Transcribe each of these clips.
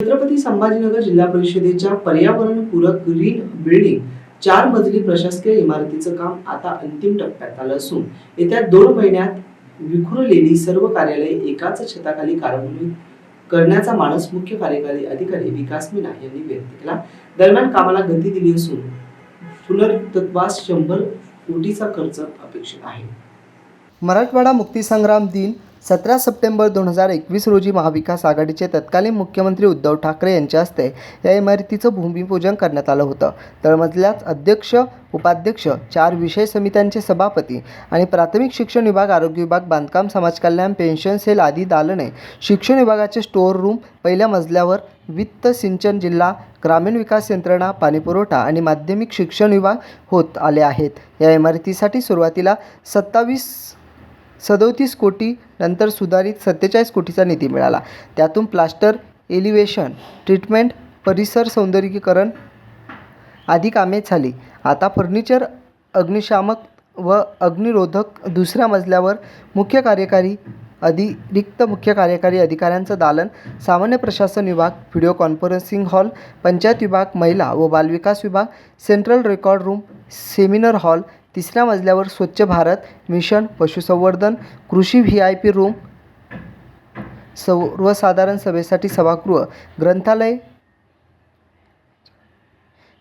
छत्रपती संभाजीनगर जिल्हा परिषदेच्या पर्यावरणपूरक ग्रीन बिल्डिंग चार मजली प्रशासकीय इमारतीचं काम आता अंतिम टप्प्यात आलं असून येत्या दोन महिन्यात विखुरलेली सर्व कार्यालये एकाच छताखाली कार्यान्वित करण्याचा मानस मुख्य कार्यकारी अधिकारी विकास मीना यांनी व्यक्त केला. दरम्यान कामाला गती दिली असून पुनर्तत्वास शंभर कोटीचा खर्च अपेक्षित आहे. मराठवाडा मुक्तीसंग्राम दिन सतरा सप्टेंबर दोन हजार एकवीस रोजी महाविकास आघाडीचे तत्कालीन मुख्यमंत्री उद्धव ठाकरे यांच्या हस्ते या इमारतीचं भूमिपूजन करण्यात आलं होतं. तळमजल्यात अध्यक्ष उपाध्यक्ष चार विषय समित्यांचे सभापती आणि प्राथमिक शिक्षण विभाग आरोग्य विभाग बांधकाम समाज कल्याण पेन्शन सेल आदी दालने शिक्षण विभागाचे स्टोअर रूम पहिल्या मजल्यावर वित्त सिंचन जिल्हा ग्रामीण विकास यंत्रणा पाणीपुरवठा आणि माध्यमिक शिक्षण विभाग होत आले आहेत. या इमारतीसाठी सुरुवातीला सत्तावीस सदोतीस कोटी नंतर सुधारित सत्तेचाळीस कोटीचा निधी मिळाला. त्यातून प्लास्टर एलिव्हेशन ट्रीटमेंट परिसर सौंदर्यीकरण आदी कामे झाली. आता फर्निचर अग्निशामक व अग्निरोधक दुसऱ्या मजल्यावर मुख्य कार्यकारी अतिरिक्त मुख्य कार्यकारी अधिकाऱ्यांचं दालन सामान्य प्रशासन विभाग व्हिडिओ कॉन्फरन्सिंग हॉल पंचायत विभाग महिला व बालविकास विभाग central record room seminar hall तिसऱ्या मजल्यावर स्वच्छ भारत मिशन पशुसंवर्धन कृषी व्ही आय पी रूम सर्वसाधारण सभेसाठी सभागृह ग्रंथालय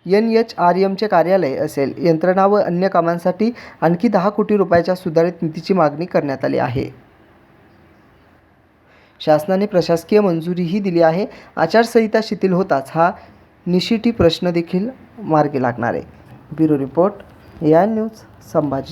एन एच आर एमचे कार्यालय असेल. यंत्रणा व अन्य कामांसाठी आणखी दहा कोटी रुपयाच्या सुधारित निधीची मागणी करण्यात आली आहे. शासनाने प्रशासकीय मंजुरीही दिली आहे. आचारसंहिता शिथिल होताच हा निशिटी प्रश्न देखील मार्गी लागणार आहे. ब्युरो रिपोर्ट या न्यूज संभाजी.